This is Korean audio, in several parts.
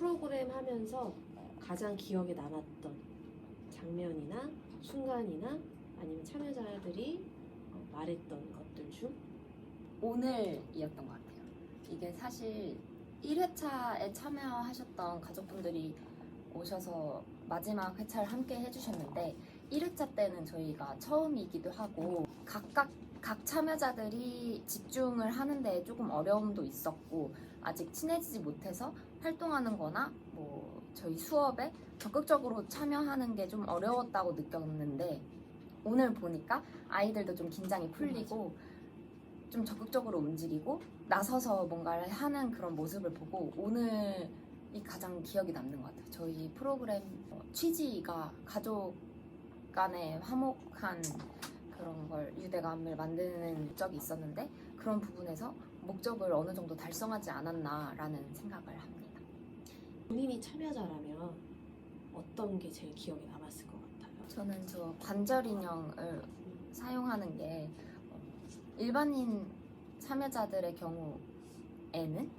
프로그램 하면서 가장 기억에 남았던 장면이나 순간이나 아니면 참여자들이 어, 말했던 것들 중 오늘이었던 것 같아요. 이게 사실 1회차에 참여하셨던 가족분들이 오셔서 마지막 회차를 함께 해주셨는데 1회차 때는 저희가 처음이기도 하고 각각 각 참여자들이 집중을 하는데 조금 어려움도 있었고 아직 친해지지 못해서 활동하는 거나 뭐 저희 수업에 적극적으로 참여하는 게 좀 어려웠다고 느꼈는데 오늘 보니까 아이들도 좀 긴장이 풀리고 좀 적극적으로 움직이고 나서서 뭔가를 하는 그런 모습을 보고 오늘 이 가장 기억이 남는 것 같아요. 저희 프로그램 어, 취지가 가족 간의 화목한 그런 걸 유대감을 만드는 목적이 있었는데 그런 부분에서 목적을 어느 정도 달성하지 않았나라는 생각을 합니다. 본인이 참여자라면 어떤 게 제일 기억에 남았을 것 같아요? 저는 저 관절 인형을 사용하는 게 어, 일반인 참여자들의 경우에는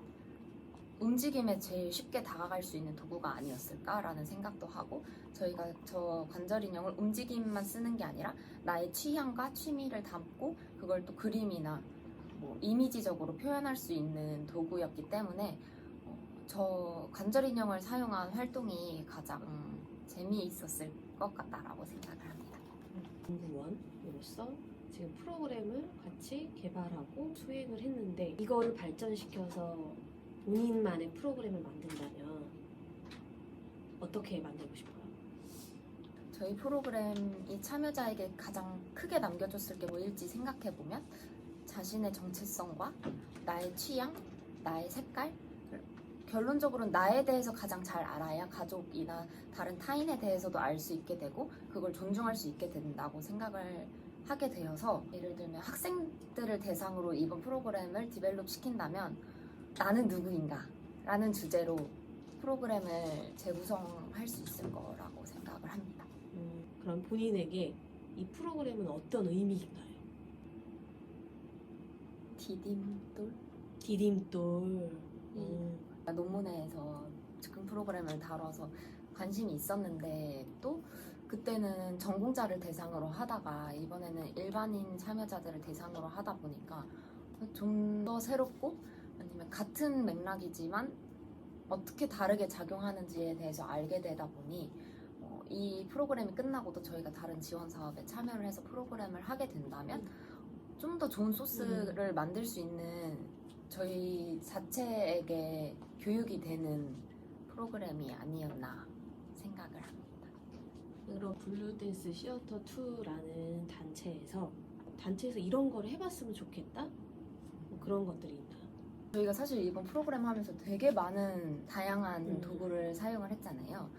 움직임에 제일 쉽게 다가갈 수 있는 도구가 아니었을까라는 생각도 하고 저희가 저 관절 인형을 움직임만 쓰는 게 아니라 나의 취향과 취미를 담고 그걸 또 그림이나 뭐 이미지적으로 표현할 수 있는 도구였기 때문에 어, 저 관절 인형을 사용한 활동이 가장 재미있었을 것 같다라고 생각을 합니다. 연구원으로서 지금 프로그램을 같이 개발하고 수행을 했는데 이거를 발전시켜서 본인만의 프로그램을 만든다면 어떻게 만들고 싶어요? 저희 프로그램이 참여자에게 가장 크게 남겨줬을 게 뭐일지 생각해 보면 자신의 정체성과 나의 취향, 나의 색깔, 결론적으로는 나에 대해서 가장 잘 알아야 가족이나 다른 타인에 대해서도 알 수 있게 되고 그걸 존중할 수 있게 된다고 생각을 하게 되어서 예를 들면 학생들을 대상으로 이번 프로그램을 디벨롭 시킨다면 나는 누구인가 라는 주제로 프로그램을 재구성할 수 있을 거라고 생각을 합니다. 음, 그럼 본인에게 이 프로그램은 어떤 의미인가요? 디딤돌 디딤돌. 음. 음, 논문에서 즉흥 프로그램을 다뤄서 관심이 있었는데 또 그때는 전공자를 대상으로 하다가 이번에는 일반인 참여자들을 대상으로 하다 보니까 좀 더 새롭고 아니면 같은 맥락이지만 어떻게 다르게 작용하는지에 대해서 알게 되다 보니 어, 이 프로그램이 끝나고도 저희가 다른 지원 사업에 참여를 해서 프로그램을 하게 된다면 좀 더 좋은 소스를 만들 수 있는 저희 자체에게 교육이 되는 프로그램이 아니었나 생각을 합니다. 그럼 블루댄스 시어터 2라는 단체에서 단체에서 이런 걸 해봤으면 좋겠다? 뭐 그런 것들이? 저희가 사실 이번 프로그램 하면서 되게 많은 다양한 음. 도구를 사용을 했잖아요.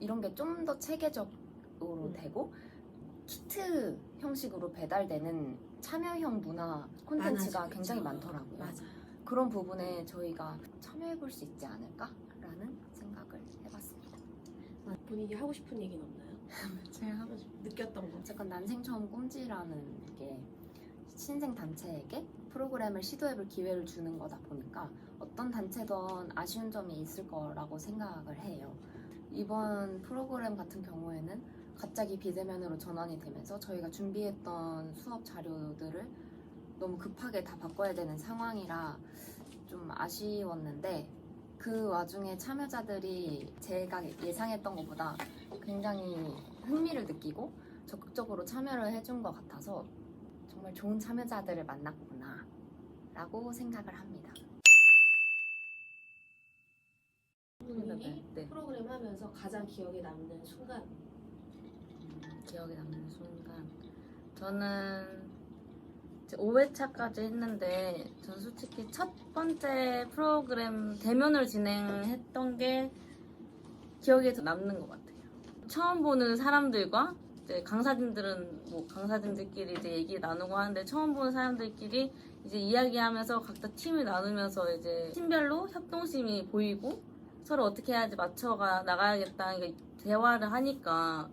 이런 게 좀 더 체계적으로 음. 되고 키트 형식으로 배달되는 참여형 문화 콘텐츠가 많아지겠죠. 굉장히 많더라고요. 맞아. 그런 부분에 저희가 참여해 볼 수 있지 않을까라는 생각을 해봤습니다. 아, 본인이 하고 싶은 얘기는 없나요? 제가 하고 싶 느꼈던 거. 어쨌건 난생 처음 꼼지라는 게 신생 단체에게 프로그램을 시도해볼 기회를 주는 거다 보니까 어떤 단체든 아쉬운 점이 있을 거라고 생각을 해요. 이번 프로그램 같은 경우에는 갑자기 비대면으로 전환이 되면서 저희가 준비했던 수업 자료들을 너무 급하게 다 바꿔야 되는 상황이라 좀 아쉬웠는데 그 와중에 참여자들이 제가 예상했던 것보다 굉장히 흥미를 느끼고 적극적으로 참여를 해준 것 같아서 정말 좋은 참여자들을 만났구나 라고 생각을 합니다. 본인이 네. 프로그램 하면서 가장 기억에 남는 순간. 기억에 남는 순간 저는 이제 5회차까지 했는데 전 솔직히 첫 번째 프로그램 대면으로 진행했던 게 기억에 더 남는 것 같아요. 처음 보는 사람들과 이제 강사진들은 뭐 강사진들끼리 이제 얘기 나누고 하는데 처음 보는 사람들끼리 이제 이야기하면서 각자 팀을 나누면서 이제 팀별로 협동심이 보이고 서로 어떻게 해야지 맞춰가 나가야겠다 이게 대화를 하니까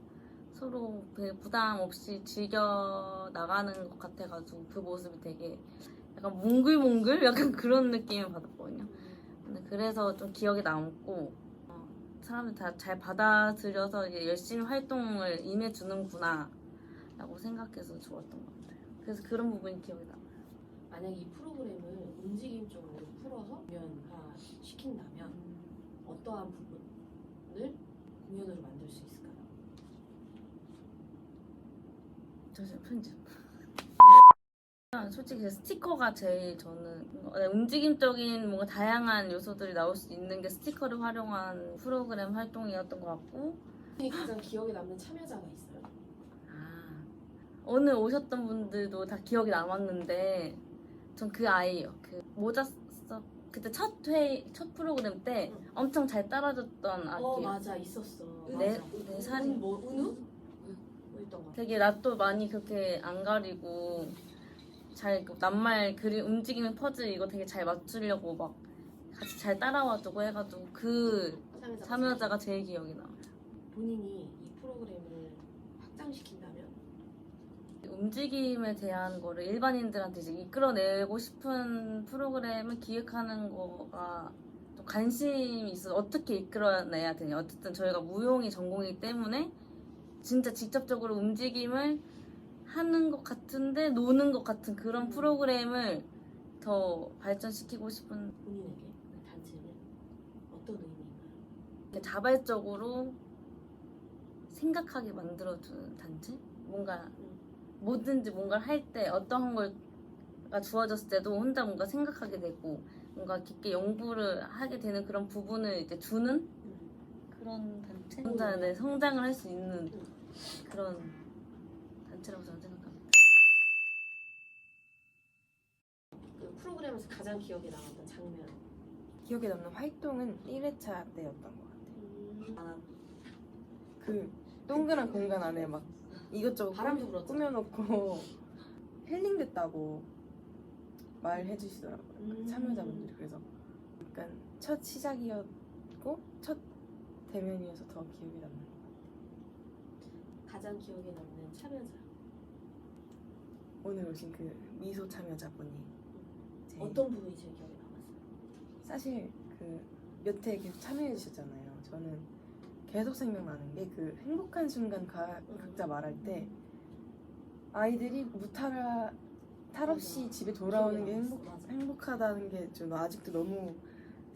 서로 그 부담 없이 즐겨 나가는 것 같아가지고 그 모습이 되게 약간 몽글몽글 약간 그런 느낌을 받았거든요. 근데 그래서 좀 기억에 남고 어, 사람들 다잘 받아들여서 열심히 활동을 임해주는구나 라고 생각해서 좋았던 것 같아요. 그래서 그런 부분이 기억에 남아요. 만약 이 프로그램을 움직임 쪽으로 풀어서 공연화 시킨다면 어떠한 부분을 공연으로 만들 수 있을까요? 저 지금 편집. 솔직히 스티커가 제일 저는 움직임적인 뭔가 다양한 요소들이 나올 수 있는 게 스티커를 활용한 프로그램 활동이었던 것 같고 이 가장 기억에 남는 참여자가 있어요. 아, 오늘 오셨던 분들도 다 기억이 남았는데 전 그 아이요. 그 모자 써 그때 첫 회, 첫 프로그램 때 응. 엄청 잘 따라줬던 아기. 어 맞아 있었어. 네-. 네. 은- 뭐 은우? 뭐. 되게 낯도 많이 그렇게 안 가리고 잘그 낱말 그림 움직이는 퍼즐 이거 되게 잘 맞추려고 막 같이 잘 따라와주고 해가지고 그 참여자가 참여자가 제일 기억이 나요. 본인이 이 프로그램을 확장시킨다면 움직임에 대한 거를 일반인들한테 이제 이끌어내고 싶은 프로그램을 기획하는 거가 좀 관심이 있어 어떻게 이끌어내야 되냐 어쨌든 저희가 무용이 전공이기 때문에 진짜 직접적으로 움직임을 하는 것 같은데 노는 것 같은 그런 프로그램을 더 발전시키고 싶은 본인에게 그 단체는 어떤 의미인가요? 이렇게 자발적으로 생각하게 만들어주는 단체? 뭔가 뭐든지 뭔가를 할 때 어떤 걸가 주어졌을 때도 혼자 뭔가 생각하게 되고 뭔가 깊게 연구를 하게 되는 그런 부분을 이제 주는 그런 단체? 혼자 내 성장을 할 수 있는 그런 단체라고 저는 생각합니다. 그 프로그램에서 가장 기억에 남았던 장면. 기억에 남는 활동은 1회차 때였던 것 같아요. 아, 그 동그란 공간 안에 막 이것저것 바람도 꾸며- 불었죠. 꾸며놓고 힐링됐다고 말해 주시더라고요. 그 음. 참여자분들이 그래서 약간 첫 시작이었고 첫 대면이어서 더 기억에 남는 것 같아요. 가장 기억에 남는 참여자. 오늘 오신 그 미소 참여자분이 제일 어떤 부분이 제일 기억에 남았어요? 사실 그몇 회 계속 참여해 주셨잖아요. 저는 계속 생각나는 게 그 행복한 순간 가, 각자 말할 때 아이들이 무탈 탈 없이 맞아. 집에 돌아오는 게 행복. 행복하다는 게 좀 아직도 너무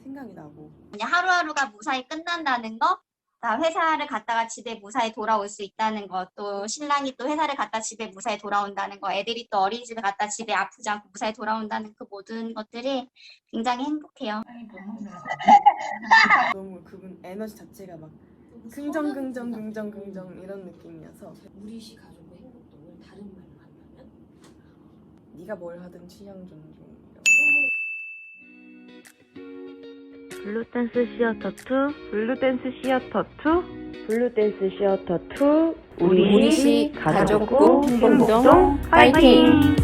생각이 나고 그냥 하루하루가 무사히 끝난다는 거, 다 회사를 갔다가 집에 무사히 돌아올 수 있다는 거, 또 신랑이 또 회사를 갔다 집에 무사히 돌아온다는 거, 애들이 또 어린이집에 갔다 집에 아프지 않고 무사히 돌아온다는 그 모든 것들이 굉장히 행복해요. 너무 그분 에너지 자체가 막 긍정 긍정. 긍정 긍정 이런 느낌이어서 우리 시 가족의 행복동을 다른 말로 한다면 네가 뭘 하든 취향 존중 블루댄스 시어터 2 블루댄스 시어터 2 블루댄스 시어터 2 우리 시 가족구 행복동 파이팅!